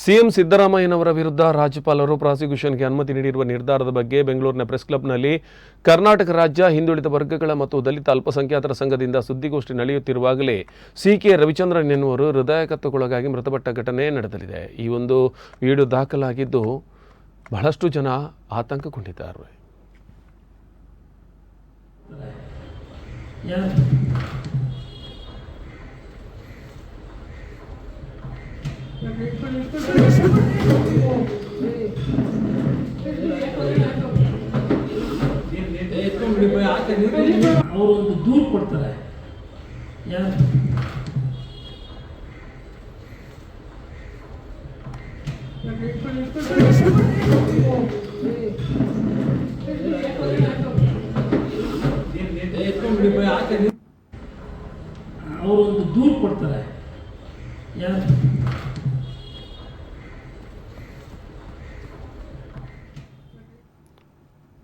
CM ಸಿದ್ದರಾಮಯ್ಯನವರ ವಿರುದ್ಧ ರಾಜ್ಯಪಾಲರು ಪ್ರಾಸಿಕ್ಯೂಷನ್ಗೆ ಅನುಮತಿ ನೀಡಿರುವ ನಿರ್ಧಾರದ ಬಗ್ಗೆ ಬೆಂಗಳೂರಿನ ಪ್ರೆಸ್ ಕ್ಲಬ್ನಲ್ಲಿ ಕರ್ನಾಟಕ ರಾಜ್ಯ ಹಿಂದುಳಿದ ವರ್ಗಗಳ ಮತ್ತು ದಲಿತ ಅಲ್ಪಸಂಖ್ಯಾತರ ಸಂಘದಿಂದ ಸುದ್ದಿಗೋಷ್ಠಿ ನಡೆಯುತ್ತಿರುವಾಗಲೇ ಸಿಕೆ ರವಿಚಂದ್ರನ್ ಎನ್ನುವರು ಹೃದಯಾಘಾತಕ್ಕೊಳಗಾಗಿ ಮೃತಪಟ್ಟ ಘಟನೆ ನಡೆದಲಿದೆ ಈ ಒಂದು ವಿಡಿಯೋ ದಾಖಲಾಗಿದ್ದು ಬಹಳಷ್ಟು ಜನ ಆತಂಕಗೊಂಡಿದ್ದಾರೆ ನಕಲಿ ಕೊನೆ ಇಷ್ಟಕ್ಕೆ ನೀನು ನೀನು ಎತ್ತು ನಿಮಗೆ ಯಾಕೆ ನೀನು ಅವರು ಒಂದು ದೂರ ಕೊಡ್ತಾರೆ ಯಾ ನಕಲಿ ಕೊನೆ ಇಷ್ಟಕ್ಕೆ ನೀನು ನೀನು ಎತ್ತು ನಿಮಗೆ ಯಾಕೆ ನೀನು ಅವರು ಒಂದು ದೂರ ಕೊಡ್ತಾರೆ ಯಾ